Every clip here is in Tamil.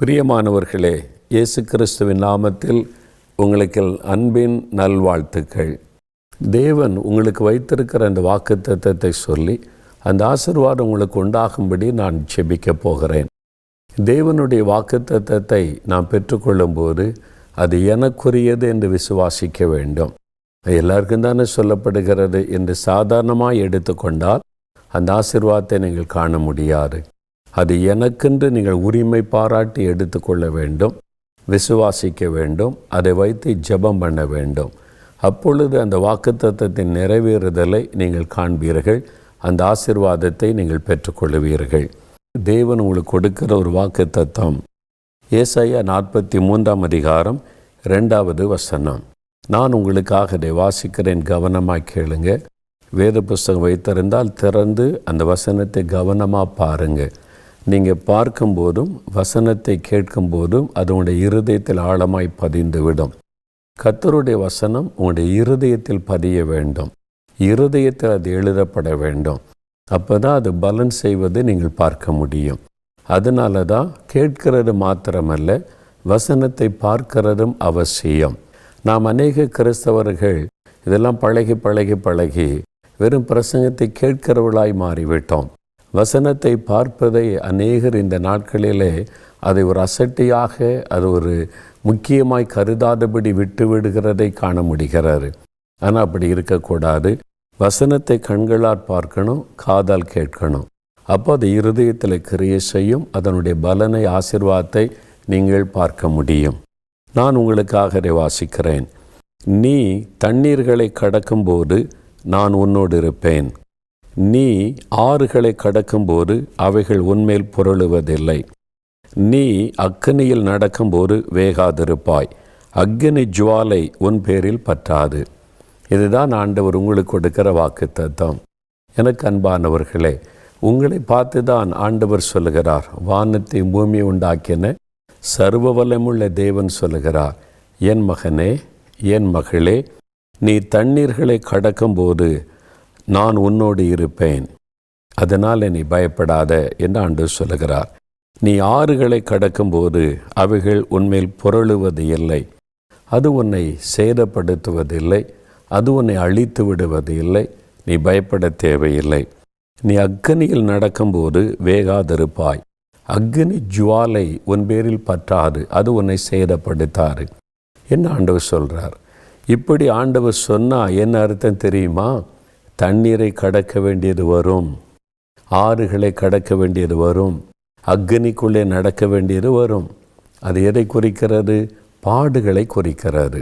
பிரியமானவர்களே இயேசு கிறிஸ்துவின் நாமத்தில் உங்களுக்கு அன்பின் நல்வாழ்த்துக்கள். தேவன் உங்களுக்கு வைத்திருக்கிற அந்த வாக்குத்தத்தை சொல்லி அந்த ஆசீர்வாதம் உங்களுக்கு உண்டாகும்படி நான் ஜெபிக்க போகிறேன். தேவனுடைய வாக்குத்தத்தை நான் பெற்றுக்கொள்ளும்போது அது எனக்குரியது என்று விசுவாசிக்க வேண்டும். அது எல்லாருக்கும் தானே சொல்லப்படுகிறது என்று சாதாரணமாக எடுத்துக்கொண்டால் அந்த ஆசிர்வாதத்தை நீங்கள் காண முடியாது. அது எனக்கென்று நீங்கள் உரிமை பாராட்டி எடுத்துக்கொள்ள வேண்டும் விசுவாசிக்க வேண்டும் அதை வைத்து ஜெபம் பண்ண வேண்டும். அப்பொழுது அந்த வாக்குத்தத்தத்தின் நிறைவேறுதலை நீங்கள் காண்பீர்கள் அந்த ஆசீர்வாதத்தை நீங்கள் பெற்றுக்கொள்வீர்கள் தேவன் உங்களுக்கு கொடுக்கிற ஒரு வாக்குத்தத்தம். ஏசையா நாற்பத்தி மூன்றாம் அதிகாரம் ரெண்டாவது வசனம். நான் உங்களுக்காக இதை வாசிக்கிறேன் கவனமாக கேளுங்க. வேத புஸ்தகம் வைத்திருந்தால் திறந்து அந்த வசனத்தை கவனமாக பாருங்கள் நீங்கள் பார்க்கும்போதும் வசனத்தை கேட்கும்போதும் அது உங்களுடைய இருதயத்தில் ஆழமாய் பதிந்துவிடும். கத்தருடைய வசனம் உங்களுடைய இருதயத்தில் பதிய வேண்டும். இருதயத்தில் அது எழுதப்பட வேண்டும். அப்போ தான் அது பலன் செய்வதை நீங்கள் பார்க்க முடியும். அதனால தான் கேட்கிறது மாத்திரமல்ல வசனத்தை பார்க்கிறதும் அவசியம். நாம் அநேக கிறிஸ்தவர்கள் இதெல்லாம் பழகி பழகி பழகி வெறும் பிரசங்கத்தை கேட்கிறவர்களாய் மாறிவிட்டோம். வசனத்தை பார்ப்பதை அநேகர் இந்த நாட்களிலே அதை ஒரு அசட்டியாக அது ஒரு முக்கியமாய் கருதாதபடி விட்டுவிடுகிறதை காண முடிகிறாரு. ஆனால் அப்படி இருக்கக்கூடாது. வசனத்தை கண்களால் பார்க்கணும் காதால் கேட்கணும். அப்போ அது இருதயத்தில் கிரியை செய்யும் அதனுடைய பலனை ஆசிர்வாதத்தை நீங்கள் பார்க்க முடியும். நான் உங்களுக்காக அதை வாசிக்கிறேன். நீ தண்ணீர்களை கடக்கும்போது நான் உன்னோடு இருப்பேன். நீ ஆறுகளை கடக்கும்போது அவைகள் உன்மேல் புரளுவதில்லை. நீ அக்கனியில் நடக்கும்போது வேகாதிருப்பாய். அக்னி ஜுவாலை உன் பேரில் பற்றாது. இதுதான் ஆண்டவர் உங்களுக்கு கொடுக்கிற வாக்கு தத்தம் எனக்கு அன்பானவர்களே உங்களை பார்த்து தான் ஆண்டவர் சொல்லுகிறார். வானத்தை பூமி உண்டாக்கின சர்வ வல்லமுள்ள தேவன் சொல்லுகிறார். என் மகனே என் மகளே நீ தண்ணீர்களை கடக்கும்போது நான் உன்னோடு இருப்பேன். அதனால் நீ பயப்படாத என்று ஆண்டு சொல்லுகிறார். நீ ஆறுகளை கடக்கும்போது அவைகள் உன்மேல் புரளுவது இல்லை. அது உன்னை சேதப்படுத்துவதில்லை. அது உன்னை அழித்து விடுவது இல்லை. நீ பயப்பட தேவையில்லை. நீ அக்னியில் நடக்கும்போது வேகாதிருப்பாய். அக்னி ஜுவாலை உன் பேரில் பற்றாது. அது உன்னை சேதப்படுத்தாது என்ன ஆண்டவர் சொல்கிறார் இப்படி ஆண்டவர் சொன்னால் என்ன அர்த்தம் தெரியுமா? தண்ணீரை கடக்க வேண்டியது வரும். ஆறுகளை கடக்க வேண்டியது வரும். அக்னிக்குள்ளே நடக்க வேண்டியது வரும். அது எதை குறிக்கிறது? பாடுகளை குறிக்கிறது.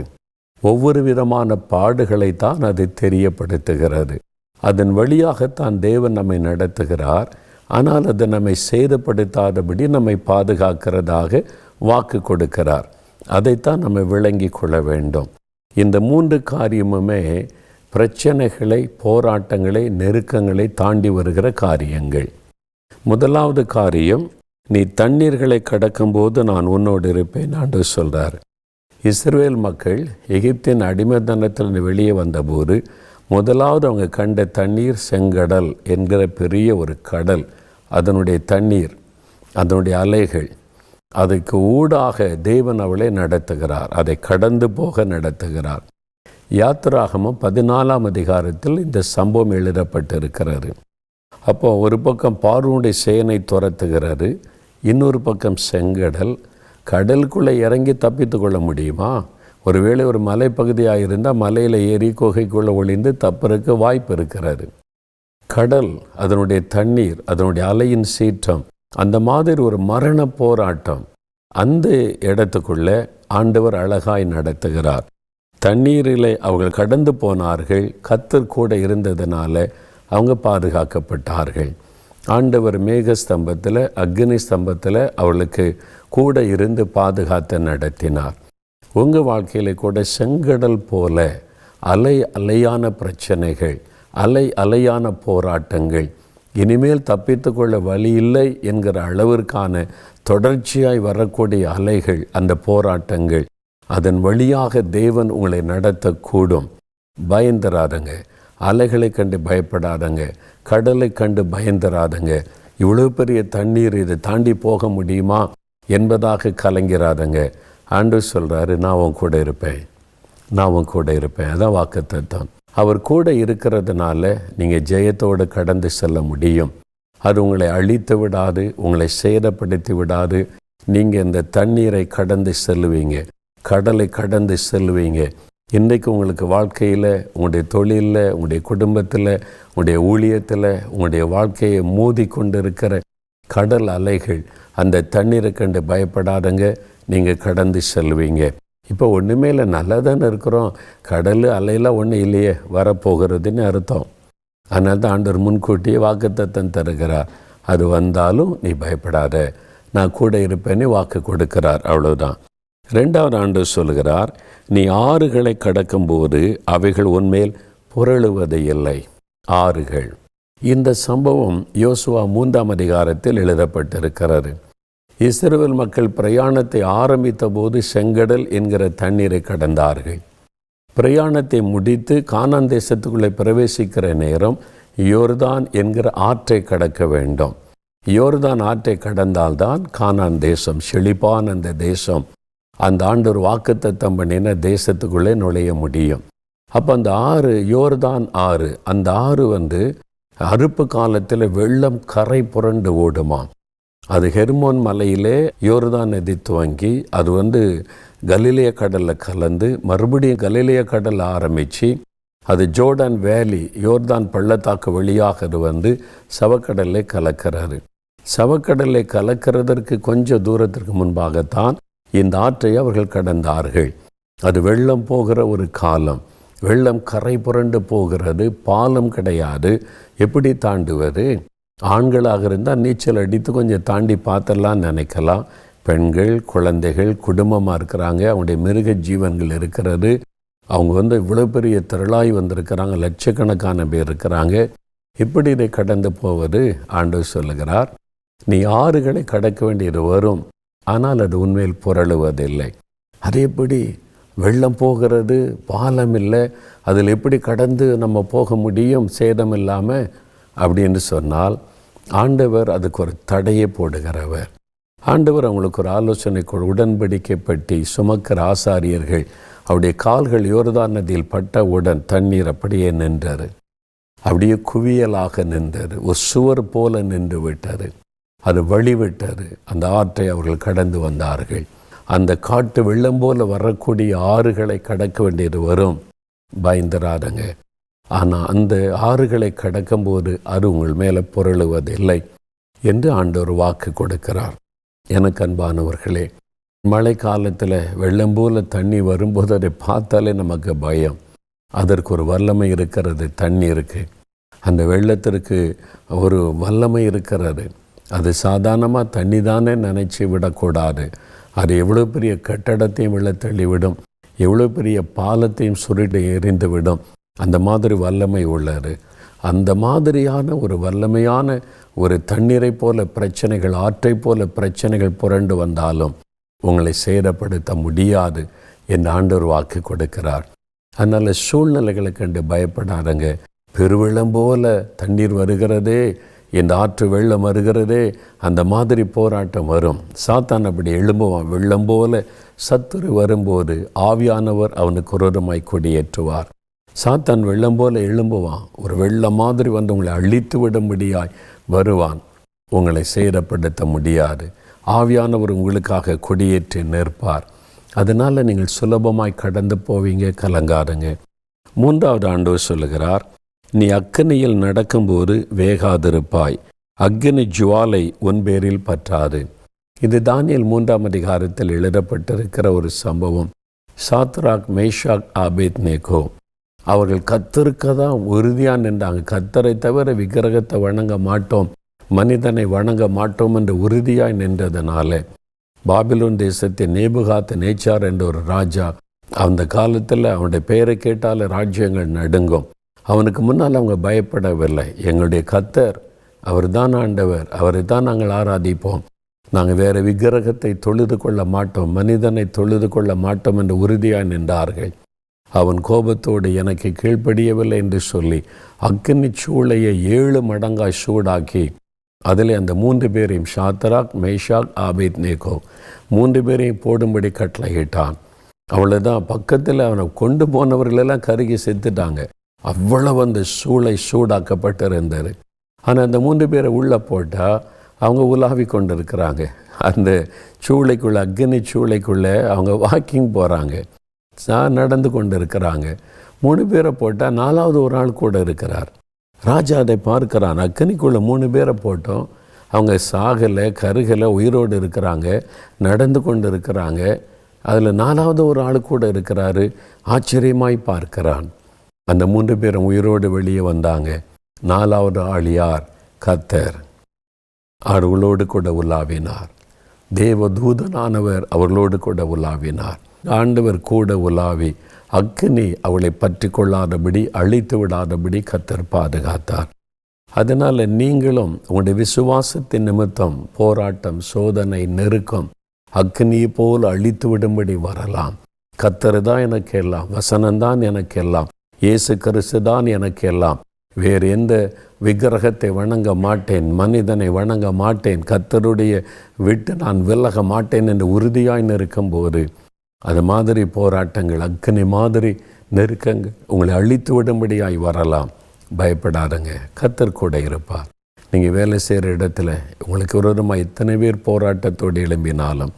ஒவ்வொரு விதமான பாடுகளை தான் அது தெரியப்படுத்துகிறது. அதன் வழியாகத்தான் தேவன் நம்மை நடத்துகிறார். ஆனால் அது நம்மை சேதப்படுத்தாதபடி நம்மை பாதுகாக்கிறதாக வாக்கு கொடுக்கிறார். அதைத்தான் நம்ம விளங்கி கொள்ள வேண்டும். இந்த மூன்று காரியமுமே பிரச்சனைகளை போராட்டங்களை நெருக்கங்களை தாண்டி வருகிற காரியங்கள். முதலாவது காரியம் நீ தண்ணீர்களை கடக்கும்போது நான் உன்னோடு இருப்பேன் ஆண்டு சொல்கிறார் இஸ்ரேல் மக்கள் எகிப்தின் அடிமைத்தனத்தில் வெளியே வந்தபோது முதலாவது அவங்க கண்ட தண்ணீர் செங்கடல் என்கிற பெரிய ஒரு கடல் அதனுடைய தண்ணீர் அதனுடைய அலைகள் அதுக்கு ஊடாக தேவன் அவளை நடத்துகிறார் அதை கடந்து போக நடத்துகிறார். யாத்திராகமும் பதினாலாம் அதிகாரத்தில் இந்த சம்பவம் எழுதப்பட்டிருக்கிறாரு அப்போ ஒரு பக்கம் பார்வனுடைய சேனை துரத்துகிறாரு இன்னொரு பக்கம் செங்கடல் கடலுக்குள்ளே இறங்கி தப்பித்து கொள்ள முடியுமா? ஒருவேளை ஒரு மலைப்பகுதியாக இருந்தால் மலையில் ஏறி குகைக்குள்ளே ஒளிந்து தப்புறதுக்கு வாய்ப்பு இருக்கிறாரு கடல் அதனுடைய தண்ணீர் அதனுடைய அலையின் சீற்றம் அந்த மாதிரி ஒரு மரண போராட்டம் அந்த இடத்துக்குள்ளே ஆண்டவர் அழகாய் நடத்துகிறார். தண்ணீரிலே அவர்கள் கடந்து போனார்கள். கத்தர் கூட இருந்ததுனால அவங்க பாதுகாக்கப்பட்டார்கள். ஆண்டவர் மேக ஸ்தம்பத்தில் அக்னி ஸ்தம்பத்தில் அவளுக்கு கூட இருந்து பாதுகாத்து நடத்தினார். உங்கள் வாழ்க்கையில் கூட செங்கடல் போல அலை அலையான பிரச்சனைகள் அலை அலையான போராட்டங்கள் இனிமேல் தப்பித்து கொள்ள வழி இல்லை என்கிற அளவிற்கான தொடர்ச்சியாய் வரக்கூடிய அலைகள் அந்த போராட்டங்கள் அதன் வழியாக தேவன் உங்களை நடத்தக்கூடும். பயந்துராதங்க. அலைகளை கண்டு பயப்படாதங்க. கடலை கண்டு பயந்துராதங்க. இவ்வளோ பெரிய தண்ணீர் இதை தாண்டி போக முடியுமா? என்பதாக கலங்கிறாதங்க. ஆண்டு சொல்கிறாரு நான் உன் கூட இருப்பேன். நான் உன் கூட இருப்பேன். அதான் வாக்குத்தத்தம். அவர் கூட இருக்கிறதுனால நீங்கள் ஜெயத்தோடு கடந்து செல்ல முடியும். அது உங்களை அழித்து விடாது உங்களை சேதப்படுத்தி விடாது. நீங்கள் இந்த தண்ணீரை கடந்து செல்லுவீங்க. கடலை கடந்து செல்லுவீங்க. இன்றைக்கு உங்களுக்கு வாழ்க்கையில் உங்களுடைய தொழிலில் உங்களுடைய குடும்பத்தில் உங்களுடைய ஊழியத்தில் உங்களுடைய வாழ்க்கையை மோதி கொண்டு இருக்கிற கடல் அலைகள் அந்த தண்ணீரை கண்டு பயப்படாதங்க. நீங்கள் கடந்து செல்வீங்க இப்போ ஒன்றுமே இல்லை நல்லா தானே இருக்கிறோம். கடல் அலையெல்லாம் ஒன்றும் இல்லையே வரப்போகிறதுன்னு அர்த்தம். அதனால தான் ஆண்டவர் முன்கூட்டியே வாக்குத்தத்தம் தருகிறார். அது வந்தாலும் நீ பயப்படாத. நான் கூட இருப்பேன்னு வாக்கு கொடுக்கிறார். அவ்வளோதான் ரெண்டாவது ஆண்டு சொல்கிறார் நீ ஆறுகளை கடக்கும்போது அவைகள் உன்மேல் புரளுவது இல்லை. ஆறுகள். இந்த சம்பவம் யோசுவா மூன்றாம் அதிகாரத்தில் எழுதப்பட்டிருக்கிறது. இஸ்ரேல் மக்கள் பிரயாணத்தை ஆரம்பித்த போது செங்கடல் என்கிற தண்ணீரை கடந்தார்கள். பிரயாணத்தை முடித்து கானான் தேசத்துக்குள்ளே பிரவேசிக்கிற நேரம் யோர்தான் என்கிற ஆற்றை கடக்க வேண்டும். யோர்தான் ஆற்றை கடந்தால்தான் கானான் தேசம் செழிப்பான அந்த தேசம் அந்த ஆண்டு ஒரு வாக்குத்தத்தம் பண்ணின தேசத்துக்குள்ளே நுழைய முடியும். அப்போ அந்த ஆறு யோர்தான் ஆறு அந்த ஆறு வந்து அறுப்பு காலத்தில் வெள்ளம் கரை புரண்டு ஓடுமா? அது ஹெர்மோன் மலையிலே யோர்தான் நதி துவங்கி அது வந்து கலிலேய கடலில் கலந்து மறுபடியும் கலிலைய கடல் ஆரம்பித்து அது ஜோர்டான் வேலி யோர்தான் பள்ளத்தாக்கு வழியாக அது வந்து சவக்கடலை கலக்கிறாரு. சவக்கடலை கலக்கிறதற்கு கொஞ்சம் தூரத்திற்கு முன்பாகத்தான் இந்த ஆற்றை அவர்கள் கடந்தார்கள். அது வெள்ளம் போகிற ஒரு காலம். வெள்ளம் கரை புரண்டு போகிறது. பாலம் கிடையாது. எப்படி தாண்டுவது? ஆண்களாக இருந்தால் நீச்சல் அடித்து கொஞ்சம் தாண்டி பார்த்தலாம் நினைக்கலாம். பெண்கள் குழந்தைகள் குடும்பமாக இருக்கிறாங்க. அவங்களுடைய மிருக ஜீவன்கள் இருக்கிறது. அவங்க வந்து இவ்வளோ பெரிய திரளாய் வந்திருக்கிறாங்க. லட்சக்கணக்கான பேர் இருக்கிறாங்க. இப்படி இதை கடந்து போவது ஆண்டவர் சொல்லுகிறார். நீ ஆறுகளை கடக்க வேண்டியது வரும். ஆனால் அது உண்மையில் புரளுவதில்லை. அது எப்படி? வெள்ளம் போகிறது பாலம் இல்லை அதில் எப்படி கடந்து நம்ம போக முடியும் சேதம் இல்லாமல்? அப்படின்னு சொன்னால் ஆண்டவர் அதுக்கு ஒரு தடையை போடுகிறவர். ஆண்டவர் அவங்களுக்கு ஒரு ஆலோசனை கொடு உடன்படிக்கை பற்றி சுமக்கிற ஆசாரியர்கள் அவருடைய கால்கள் யோர்தான் நதியில் பட்டவுடன் தண்ணீர் அப்படியே நின்றார் அப்படியே குவியலாக நின்றார் ஒரு சுவர் போல நின்று விட்டார் அது வழிவிட்டது. அந்த ஆற்றை அவர்கள் கடந்து வந்தார்கள். அந்த காட்டு வெள்ளம் போல வரக்கூடிய ஆறுகளை கடக்க வேண்டியது வரும். பயந்துராதங்க. ஆனால் அந்த ஆறுகளை கடக்கும்போது அது உங்கள் மேலே புரளுவதில்லை என்று ஆண்டவர் வாக்கு கொடுக்கிறார். எனக்கு அன்பானவர்களே மழை காலத்தில் வெள்ளம் போல தண்ணி வரும்போது அதை பார்த்தாலே நமக்கு பயம். அதற்கு ஒரு வல்லமை இருக்கிறது தண்ணி இருக்குது அந்த வெள்ளத்திற்கு ஒரு வல்லமை இருக்கிறது. அது சாதாரணமாக தண்ணி தானே நினச்சி விடக்கூடாது. அது எவ்வளோ பெரிய கட்டடத்தையும் வெள்ள தள்ளிவிடும். எவ்வளோ பெரிய பாலத்தையும் சுருட்டு எறிந்து விடும் அந்த மாதிரி வல்லமை உள்ளது. அந்த மாதிரியான ஒரு வல்லமையான ஒரு தண்ணீரை போல பிரச்சனைகள் ஆற்றை போல பிரச்சனைகள் புரண்டு வந்தாலும் உங்களை சேதப்படுத்த முடியாது என்று ஆண்டவர் வாக்கு கொடுக்கிறார். அதனால் சூழ்நிலைகளை கண்டு பயப்படாதங்க. பெருவெள்ளம் போல தண்ணீர் வருகிறதே இந்த ஆற்று வெள்ளம் வருகிறதே அந்த மாதிரி போராட்டம் வரும். சாத்தான் அப்படி எழும்புவான். வெள்ளம் போல சத்துரு வரும்போது ஆவியானவர் அவனுக்கு குரோதமாய் கொடியேற்றுவார். சாத்தான் வெள்ளம் போல எழும்புவான். ஒரு வெள்ளம் மாதிரி வந்து உங்களை அழித்து விடும்படியாய் வருவான். உங்களை சேதப்படுத்த முடியாது. ஆவியானவர் உங்களுக்காக கொடியேற்றி நிற்பார். அதனால் நீங்கள் சுலபமாய் கடந்து போவீங்க கலங்காருங்க மூன்றாவது ஆண்டவர் சொல்லுகிறார் நீ அக்கனியில் நடக்கும்போது வேகாதிருப்பாய். அக்னி ஜுவாலை உன் பேரில் பற்றாது. இது தானியல் மூன்றாம் அதிகாரத்தில் எழுதப்பட்டிருக்கிற ஒரு சம்பவம். சாத்ராக் மேஷாக் ஆபேத் நேகோ அவர்கள் கத்தருக்க தான் உறுதியாக நின்றாங்க. கத்தரை தவிர விக்கிரகத்தை வணங்க மாட்டோம். மனிதனை வணங்க மாட்டோம் என்று உறுதியாய் நின்றதுனால. பாபிலோன் தேசத்தின் நேபுகாத்த நேச்சார் என்ற ஒரு ராஜா அந்த காலத்தில் அவனுடைய பெயரை கேட்டால் ராஜ்யங்கள் நடுங்கும். அவனுக்கு முன்னால் அவங்க பயப்படவில்லை. எங்களுடைய கத்தர் அவர் தான் ஆண்டவர் அவரை தான் நாங்கள் ஆராதிப்போம். நாங்கள் வேறு விக்கிரகத்தை தொழுது கொள்ள மாட்டோம் மனிதனை தொழுது கொள்ள மாட்டோம் என்று உறுதியாக நின்றார்கள். அவன் கோபத்தோடு எனக்கு கீழ்ப்படியவில்லை என்று சொல்லி அக்கினி சூளையை ஏழு மடங்காய் சூடாக்கி அதில் அந்த மூன்று பேரையும் ஷாத்தராக் மெய்ஷாக் ஆபித் நேகோ மூன்று பேரையும் போடும்படி கட்டளையிட்டான். அவ்வளோதான் பக்கத்தில் அவனை கொண்டு போனவர்களெல்லாம் கருகி செத்துட்டாங்க. அவ்வளவு அந்த சூளை சூடாக்கப்பட்டிருந்தார் ஆனால் அந்த மூன்று பேரை உள்ளே போட்டால் அவங்க உலாவி கொண்டு இருக்கிறாங்க அந்த சூளைக்குள்ளே அக்னி சூளைக்குள்ளே அவங்க வாக்கிங் போகிறாங்க நடந்து கொண்டு இருக்கிறாங்க மூணு பேரை போட்டால் நாலாவது ஒரு ஆள் கூட இருக்கிறார். ராஜா அதை பார்க்கிறான். அக்னிக்குள்ளே மூணு பேரை போட்டோம். அவங்க சாகலை கருகலை உயிரோடு இருக்கிறாங்க. நடந்து கொண்டு இருக்கிறாங்க அதில் நாலாவது ஒரு ஆள் கூட இருக்கிறாரு. ஆச்சரியமாய் பார்க்கிறான். அந்த மூன்று பேரும் உயிரோடு வெளியே வந்தாங்க. நாலாவது ஆள் யார்? கத்தர் அவர்களோடு கூட உலாவினார். தேவதூதனானவர் அவர்களோடு கூட உலாவினார். ஆண்டவர் கூட உலாவி அக்னி அவளை பற்றி கொள்ளாதபடி அழித்து விடாதபடி கத்தர் பாதுகாத்தார். அதனால் நீங்களும் உங்களுடைய விசுவாசத்தின் நிமித்தம் போராட்டம் சோதனை நெருக்கம் அக்னியை போல் அழித்து விடும்படி வரலாம். கத்தர் தான் எனக்கு எல்லாம் வசனம்தான் எனக்கு எல்லாம் இயேசு கிறிஸ்து தான் எனக்கு எல்லாம் வேறு எந்த விக்கிரகத்தை வணங்க மாட்டேன் மனிதனை வணங்க மாட்டேன் கத்தருடைய விட்டு நான் விலக மாட்டேன் என்று உறுதியாய் நிற்கும்போது அது மாதிரி போராட்டங்கள் அக்னி மாதிரி நெருக்கங்க உங்களை அழித்து விடும்படியாய் வரலாம். பயப்படாதங்க கத்தர் கூட இருப்பார். நீங்கள் வேலை செய்கிற இடத்துல உங்களுக்கு விரோதமாக இத்தனை பேர் போராட்டத்தோடு எழும்பினாலும்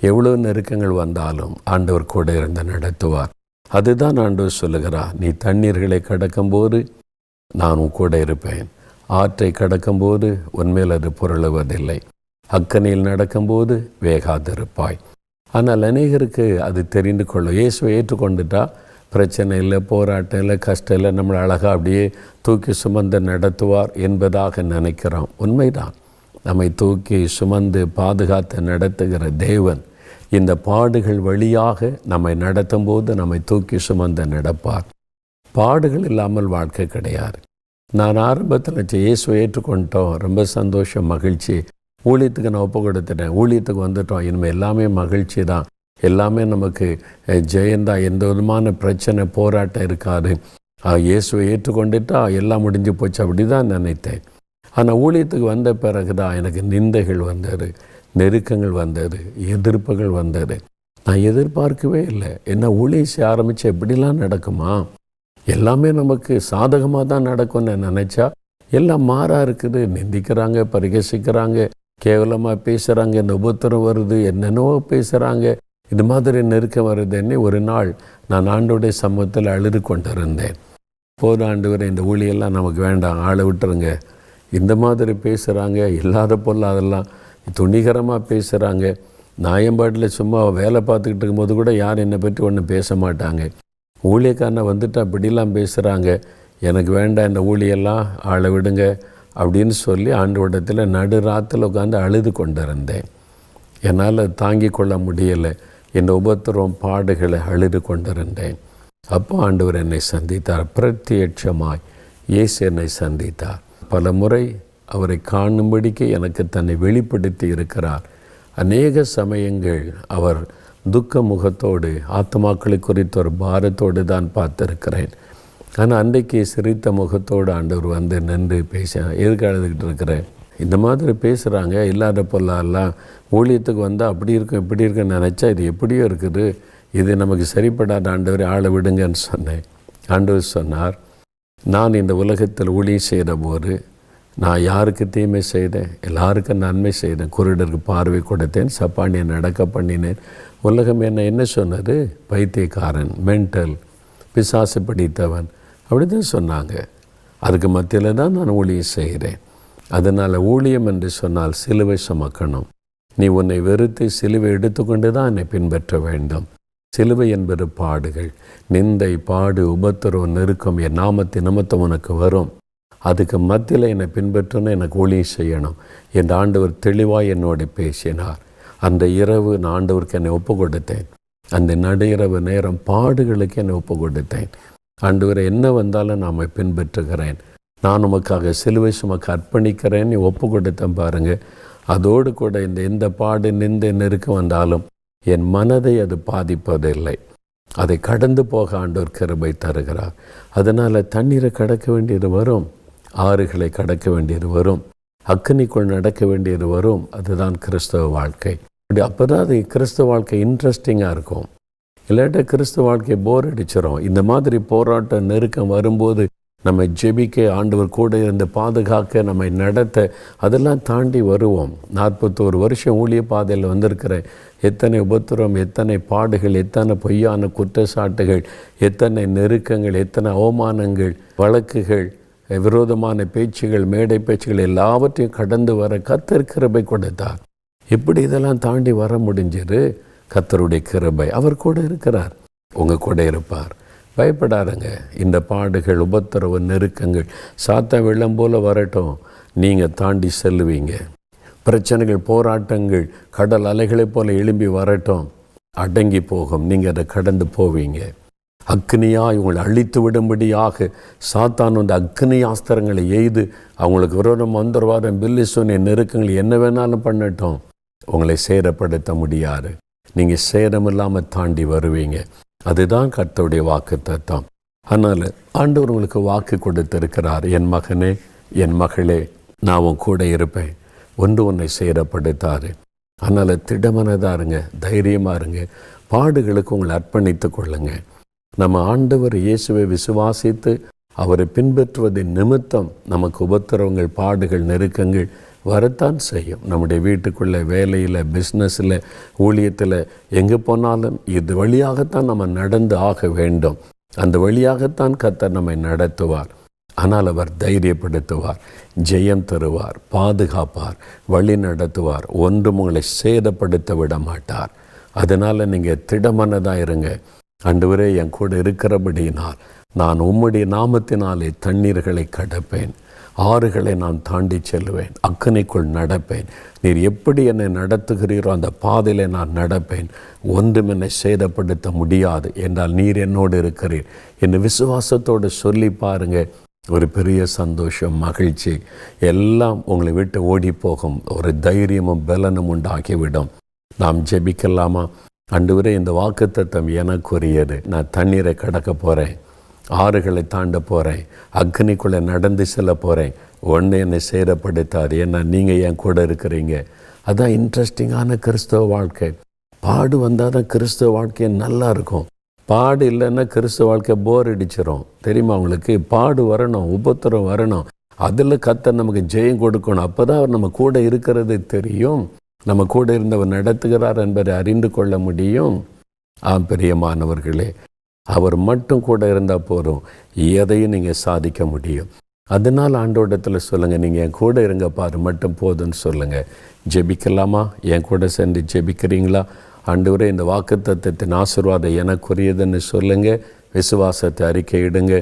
எவ்வளோ நெருக்கங்கள் வந்தாலும் ஆண்டவர் கூட இருந்து நடத்துவார். அதுதான் ஆண்டவர் சொல்லுகிறார் நீ தண்ணீர்களை கடக்கும்போது நான் உன் கூட இருப்பேன். ஆற்றை கடக்கும்போது உன்மேல் அது புரளுவதில்லை. அக்கனையில் நடக்கும்போது வேகாதிருப்பாய். ஆனால் அநேகருக்கு அது தெரிந்து கொள்ளும். இயேசுவை ஏற்றுக்கொண்டுட்டா பிரச்சனை இல்லை போராட்டம் இல்லை கஷ்டம் இல்லை நம்மளை அழகாக அப்படியே தூக்கி சுமந்து நடத்துவார் என்பதாக நினைக்கிறோம். உண்மைதான். நம்மை தூக்கி சுமந்து பாதுகாத்து நடத்துகிற தேவன் இந்த பாடுகள் வழியாக நம்மை நடத்தும் போது நம்மை தூக்கி சுமந்து நடப்பார். பாடுகள் இல்லாமல் வாழ்க்கை கிடையாது. நான் ஆரம்பத்தில் இயேசுவை ஏற்றுக்கொண்டோம். ரொம்ப சந்தோஷம் மகிழ்ச்சி. ஊழியத்துக்கு நான் ஒப்பு கொடுத்துட்டேன். ஊழியத்துக்கு வந்துட்டோம். இனிமேல் எல்லாமே மகிழ்ச்சி தான். எல்லாமே நமக்கு ஜெயந்தா எந்த விதமான பிரச்சனை போராட்டம் இருக்காது. இயேசுவை ஏற்றுக்கொண்டுட்டா எல்லாம் முடிஞ்சு போச்சு அப்படி தான் நினைத்தேன். ஆனால் ஊழியத்துக்கு வந்த பிறகு தான் எனக்கு நிந்தைகள் வந்தது. நெருக்கங்கள் வந்தது எதிர்ப்புகள் வந்தது. நான் எதிர்பார்க்கவே இல்லை. என்ன ஊழியம் செய்ய ஆரம்பித்து எப்படிலாம் நடக்குமா? எல்லாமே நமக்கு சாதகமாக தான் நடக்கும்னு நினச்சா எல்லாம் மாறா இருக்குது. நிந்திக்கிறாங்க பரிகசிக்கிறாங்க கேவலமாக பேசுகிறாங்க இந்த உபத்திரம் வருது என்னென்னவோ பேசுகிறாங்க இது மாதிரி நெருக்கம் வருதுன்னு ஒரு நாள் நான் ஆண்டோடைய சமூகத்தில் அழுது கொண்டிருந்தேன். போது ஆண்டு வரை இந்த ஊழியெல்லாம் நமக்கு வேண்டாம் ஆளை விட்டுருங்க. இந்த மாதிரி பேசுகிறாங்க இல்லாத பொருள் அதெல்லாம் துணிகரமாக பேசுகிறாங்க நாயம்பாட்டில் சும்மா வேலை பார்த்துக்கிட்டு இருக்கும்போது கூட யார் என்னை பற்றி ஒன்றும் பேச மாட்டாங்க. ஊழியக்காரனை வந்துட்டு அப்படிலாம் பேசுகிறாங்க எனக்கு வேண்டாம் இந்த ஊழியெல்லாம் ஆளை விடுங்க அப்படின்னு சொல்லி ஆண்டோடத்தில் நடு ராத்தில் உட்காந்து அழுது கொண்டிருந்தேன். என்னால் தாங்கி கொள்ள முடியலை. என் உபத்திரம் பாடுகளை அழுது கொண்டிருந்தேன். அப்போ ஆண்டவர் என்னை சந்தித்தார். பிரத்யட்சமாய் இயேசு என்னை சந்தித்தார். பல முறை அவரை காணும்படிக்கு எனக்கு தன்னை வெளிப்படுத்தி இருக்கிறார். அநேக சமயங்கள் அவர் துக்க முகத்தோடு ஆத்மாக்களை குறித்த ஒரு பாரத்தோடு தான் பார்த்துருக்கிறேன். ஆனால் அன்றைக்கு சிரித்த முகத்தோடு ஆண்டவர் வந்து நின்று பேச எதுக்கு அழுதுகிட்டு இருக்கிறேன் இந்த மாதிரி பேசுகிறாங்க இல்லாத பொருளாலாம் ஊழியத்துக்கு வந்தால் அப்படி இருக்கும் இப்படி இருக்குன்னு நினச்சா இது எப்படியோ இருக்குது இது நமக்கு சரிப்படாத ஆண்டவர் ஆளை விடுங்கன்னு சொன்னேன். ஆண்டவர் சொன்னார் நான் இந்த உலகத்தில் ஊழியம் செய்த போது நான் யாருக்கு தீமை செய்தேன்? எல்லாருக்கும் நன்மை செய்தேன். குருடருக்கு பார்வை கொடுத்தேன். சப்பானியை நடக்க பண்ணினேன். உலகம் என்ன என்ன சொன்னது? பைத்தியக்காரன் மென்டல் பிசாசு பிடித்தவன் அப்படி தான் சொன்னாங்க. அதுக்கு மத்தியில் தான் நான் ஊழியம் செய்கிறேன். அதனால் ஊழியம் என்று சொன்னால் சிலுவை சுமக்கணும். நீ உன்னை வெறுத்து சிலுவை எடுத்துக்கொண்டு தான் என்னை பின்பற்ற வேண்டும். சிலுவை என்பது பாடுகள். நிந்தை பாடு உபத்திரம் நெருக்கம் என் நாமத்தின் நிமித்தம் உனக்கு வரும். அதுக்கு மத்தியில் என்னை பின்பற்றணும் எனக்கு ஒளி செய்யணும். என் ஆண்டவர் தெளிவாக என்னோடு பேசினார். அந்த இரவு நான் ஆண்டவருக்கு என்னை ஒப்பு கொடுத்தேன். அந்த நடு இரவு நேரம் பாடுகளுக்கு என்னை ஒப்பு கொடுத்தேன். ஆண்டவர் என்ன வந்தாலும் நாம் பின்பற்றுகிறேன். நான் உமக்காக சிலுவை சுமக்கு அர்ப்பணிக்கிறேன். நீ ஒப்பு கொடுத்தேன் பாருங்கள் அதோடு கூட இந்த எந்த பாடு நின்று நெருக்கம் வந்தாலும் என் மனதை அது பாதிப்பதில்லை. அதை கடந்து போக ஆண்டோர் கருபை தருகிறார். அதனால் தண்ணீரை கடக்க வேண்டியது வரும். ஆறுகளை கடக்க வேண்டியது வரும். அக்னிக்குள் நடக்க வேண்டியது வரும். அதுதான் கிறிஸ்தவ வாழ்க்கை. அப்படி அப்போ தான் அது கிறிஸ்தவ வாழ்க்கை இன்ட்ரெஸ்டிங்காக இருக்கும். இல்லாட்ட கிறிஸ்தவ வாழ்க்கையை போர் அடிச்சிடும் இந்த மாதிரி போராட்ட நெருக்கம் வரும்போது நம்ம ஜெபிக்க ஆண்டவர் கூட இருந்து பாதுகாக்க நம்மை நடத்த அதெல்லாம் தாண்டி வருவோம். நாற்பத்தோரு வருஷம் ஊழிய பாதையில் வந்திருக்கிற எத்தனை உபத்திரம் எத்தனை பாடுகள் எத்தனை பொய்யான குற்றச்சாட்டுகள் எத்தனை நெருக்கங்கள் எத்தனை அவமானங்கள் வழக்குகள் விரோதமான பேச்சுகள் மேடை பேச்சுகள் எல்லாவற்றையும் கடந்து வர கத்தர் கிருபை கொடுத்தார். எப்படி இதெல்லாம் தாண்டி வர முடிஞ்சது? கத்தருடைய கிருபை. அவர் கூட இருக்கிறார். உங்கள் கூட இருப்பார். பயப்படாதங்க. இந்த பாடுகள் உபத்திரவு நெருக்கங்கள் சாத்த வெள்ளம் போல் வரட்டும். நீங்கள் தாண்டி செல்லுவீங்க. பிரச்சனைகள் போராட்டங்கள் கடல் அலைகளைப் போல் எழும்பி வரட்டும். அடங்கி போகும். நீங்கள் அதை கடந்து போவீங்க. அக்னியாக இவங்களை அழித்து விடும்படியாக சாத்தான் வந்து அக்னி ஆஸ்திரங்களை எய்து அவங்களுக்கு விரோதம் மந்திரவாதம் பில்லி சொன்ன நெருக்கங்கள் என்ன வேணாலும் பண்ணட்டும். உங்களை சேரப்படுத்த முடியாது. நீங்கள் சேரம் இல்லாமல் தாண்டி வருவீங்க. அதுதான் கர்த்தருடைய வாக்கு தத்தம் அதனால் ஆண்டவர் உங்களுக்கு வாக்கு கொடுத்திருக்கிறார். என் மகனே என் மகளே நான் உன் கூட இருப்பேன். ஒன்று உன்னை சேரப்படுத்தாரு அதனால் திடமனதாக இருங்க தைரியமாக இருங்க. பாடுகளுக்கு உங்களை அர்ப்பணித்து கொள்ளுங்கள் நம்ம ஆண்டவர் இயேசுவை விசுவாசித்து அவரை பின்பற்றுவதின் நிமித்தம் நமக்கு உபத்திரவங்கள் பாடுகள் நெருக்கங்கள் வரத்தான் செய்யும். நம்முடைய வீட்டுக்குள்ளே வேலையில் பிஸ்னஸில் ஊழியத்தில் எங்கே போனாலும் இது வழியாகத்தான் நம்ம நடந்து ஆக வேண்டும். அந்த வழியாகத்தான் கத்தர் நம்மை நடத்துவார். ஆனால் அவர் தைரியப்படுத்துவார் ஜெயம் தருவார் பாதுகாப்பார் வழி நடத்துவார் ஒன்றும் உங்களை சேதப்படுத்த விட மாட்டார். அதனால் நீங்கள் திடமனதாக இருங்க ஆண்டவரே என் கூட இருக்கிறபடியினால் நான் உம்முடைய நாமத்தினாலே தண்ணீர்களை கடப்பேன். ஆறுகளை நான் தாண்டி செல்வேன் அக்கனைக்குள் நடப்பேன். நீர் எப்படி என்னை நடத்துகிறீரோ அந்த பாதையில் நான் நடப்பேன். ஒன்றும் என்னை சேதப்படுத்த முடியாது என்றால் நீர் என்னோடு இருக்கிறீர். என் விசுவாசத்தோடு சொல்லி பாருங்க. ஒரு பெரிய சந்தோஷம் மகிழ்ச்சி. எல்லாம் உங்களை விட்டு ஓடி போகும் ஒரு தைரியமும் பலனும் உண்டாகிவிடும். நாம் ஜெபிக்கலாமா? அன்றுவரே இந்த வாக்குத்தத்தம் எனக்குரியது. நான் தண்ணீரை கடக்க போகிறேன் ஆறுகளை தாண்ட போகிறேன் அக்னிக்குள்ளே நடந்து செல்ல போகிறேன் ஒன்று என்னை சேரப்படுத்தாது ஏன்னா நீங்கள் என் கூட இருக்கிறீங்க. அதான் இன்ட்ரெஸ்டிங்கான கிறிஸ்தவ வாழ்க்கை. பாடு வந்தால் தான் கிறிஸ்தவ வாழ்க்கை நல்லா இருக்கும். பாடு இல்லைன்னா கிறிஸ்தவ வாழ்க்கை போர் அடிச்சிடும் தெரியுமா உங்களுக்கு? பாடு வரணும் உபத்திரம் வரணும். அதில் கத்த நமக்கு ஜெயம் கொடுக்கணும். அப்போ தான் அவர் நம்ம கூட இருக்கிறது தெரியும். நம்ம கூட இருந்தவர் நடத்துகிறார் என்பதை அறிந்து கொள்ள முடியும். ஆம் பிரியமானவர்களே அவர் மட்டும் கூட இருந்தால் போதும். எதையும் நீங்கள் சாதிக்க முடியும். அதனால் ஆண்டோட்டத்தில் சொல்லுங்கள் நீங்கள் என் கூட இருங்க பாரு மட்டும் போதும்னு சொல்லுங்கள் ஜெபிக்கலாமா? என் கூட சென்று ஜெபிக்கிறீங்களா? ஆண்டவரே இந்த வாக்கு தத்துவத்தின் ஆசீர்வாதம் எனக்குரியதுன்னு சொல்லுங்கள் விசுவாசத்தை அறிக்கையிடுங்க.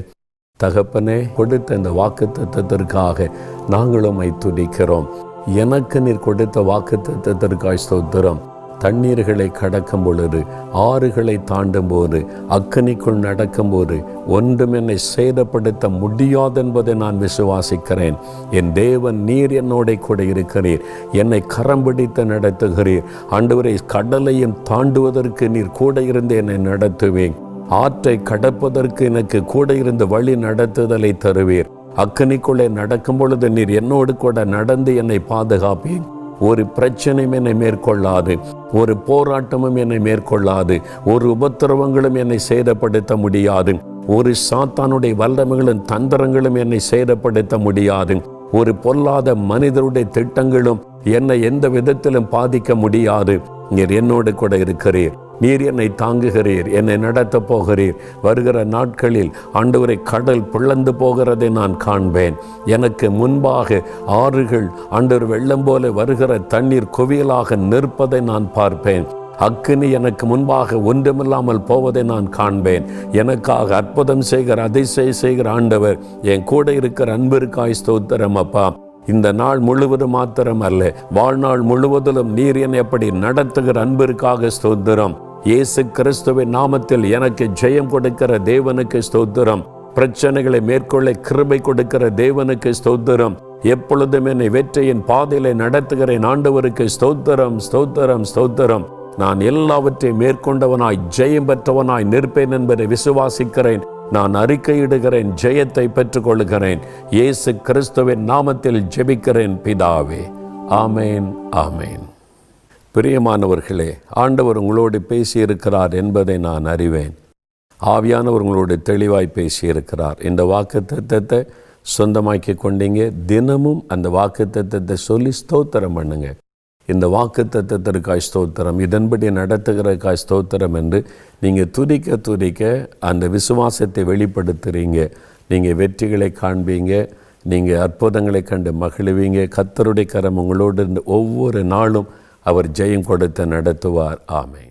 தகப்பனே கொடுத்த இந்த வாக்கு தத்துவத்திற்காக நாங்களும் துடிக்கிறோம் எனக்கு நீர் கொடுத்த வாக்கு தத்தத்திற்காய் ஸ்தோத்திரம். தண்ணீர்களை கடக்கும் பொழுது ஆறுகளை தாண்டும் போது அக்கனிக்குள் நடக்கும்போது ஒன்றும் என்னை சேதப்படுத்த முடியாது என்பதை நான் விசுவாசிக்கிறேன். என் தேவன் நீர் என்னோட கூட இருக்கிறீர். என்னை கரம் பிடித்து நடத்துகிறீர். ஆண்டவரை கடலையும் தாண்டுவதற்கு நீர் கூட இருந்து என்னை நடத்துவேன் ஆற்றை கடப்பதற்கு எனக்கு கூட இருந்து வழி நடத்துதலை தருவீர். அக்கனிக்குள்ளே நடக்கும் பொழுது நீர் என்னோடு கூட நடந்து என்னை பாதுகாப்பேன் ஒரு பிரச்சனையும் என்னை மேற்கொள்ளாது. ஒரு போராட்டமும் என்னை மேற்கொள்ளாது. ஒரு உபத்திரவங்களும் என்னை சேதப்படுத்த முடியாது. ஒரு சாத்தானுடைய வல்லமைகளும் தந்திரங்களும் என்னை சேதப்படுத்த முடியாது. ஒரு பொல்லாத மனிதருடைய திட்டங்களும் என்னை எந்த விதத்திலும் பாதிக்க முடியாது. நீர் என்னோடு கூட இருக்கிறீர். நீர் என்னை தாங்குகிறீர் என்னை நடத்த போகிறீர். வருகிற நாட்களில் ஆண்டவரை கடல் பிளந்து போகிறதை நான் காண்பேன். எனக்கு முன்பாக ஆறுகள் ஆண்டவர் வெள்ளம் போல வருகிற தண்ணீர் குவியலாக நிற்பதை நான் பார்ப்பேன். அக்கினி எனக்கு முன்பாக ஒன்றுமில்லாமல் போவதை நான் காண்பேன். எனக்காக அற்புதம் செய்கிற அதிசய செய்கிற ஆண்டவர் என் கூட இருக்கிற அன்பிற்காய் ஸ்தோத்திரம் அப்பா. இந்த நாள் முழுவதும் மாத்திரம் அல்ல வாழ்நாள் முழுவதிலும் நீர் என்னை எப்படி நடத்துகிற அன்பிற்காக ஸ்தோத்திரம். இயேசு கிறிஸ்துவின் நாமத்தில் எனக்கு ஜெயம் கொடுக்கிற தேவனுக்கு ஸ்தோத்திரம். பிரச்சனைகளை மேற்கொள்ள கிருபை கொடுக்கிற தேவனுக்கு ஸ்தோத்திரம். எப்பொழுதும் என்னை வெற்றியின் பாதையில நடத்துகிறேன். ஆண்டவருக்கு ஸ்தோத்திரம் ஸ்தோத்திரம் ஸ்தோத்திரம். நான் எல்லாவற்றையும் மேற்கொண்டவனாய் ஜெயம் பெற்றவனாய் நிற்பேன் என்பதை விசுவாசிக்கிறேன். நான் அறிக்கையிடுகிறேன் ஜெயத்தை பெற்றுக்கொள்கிறேன். இயேசு கிறிஸ்துவின் நாமத்தில் ஜெபிக்கிறேன் பிதாவே. ஆமேன் ஆமேன். பிரியமானவர்களே ஆண்டவர் உங்களோடு பேசியிருக்கிறார் என்பதை நான் அறிவேன். ஆவியானவர் உங்களோடு தெளிவாய் பேசியிருக்கிறார். இந்த வாக்கு தத்தத்தை சொந்தமாக்கி கொண்டீங்க. தினமும் அந்த வாக்கு தத்தத்தை சொல்லி ஸ்தோத்திரம் பண்ணுங்க. இந்த வாக்கு தத்தத்திற்காய் ஸ்தோத்திரம் இதன்படி நடத்துகிறக்காய் ஸ்தோத்திரம் என்று நீங்கள் துதிக்க துதிக்க அந்த விசுவாசத்தை வெளிப்படுத்துகிறீங்க நீங்கள் வெற்றிகளை காண்பீங்க. நீங்கள் அற்புதங்களை கண்டு மகிழ்வீங்க. கத்தருடைய கரம் உங்களோடு இருந்து ஒவ்வொரு நாளும் அவர் ஜெயம் கொடுத்து நடத்துவார். ஆமை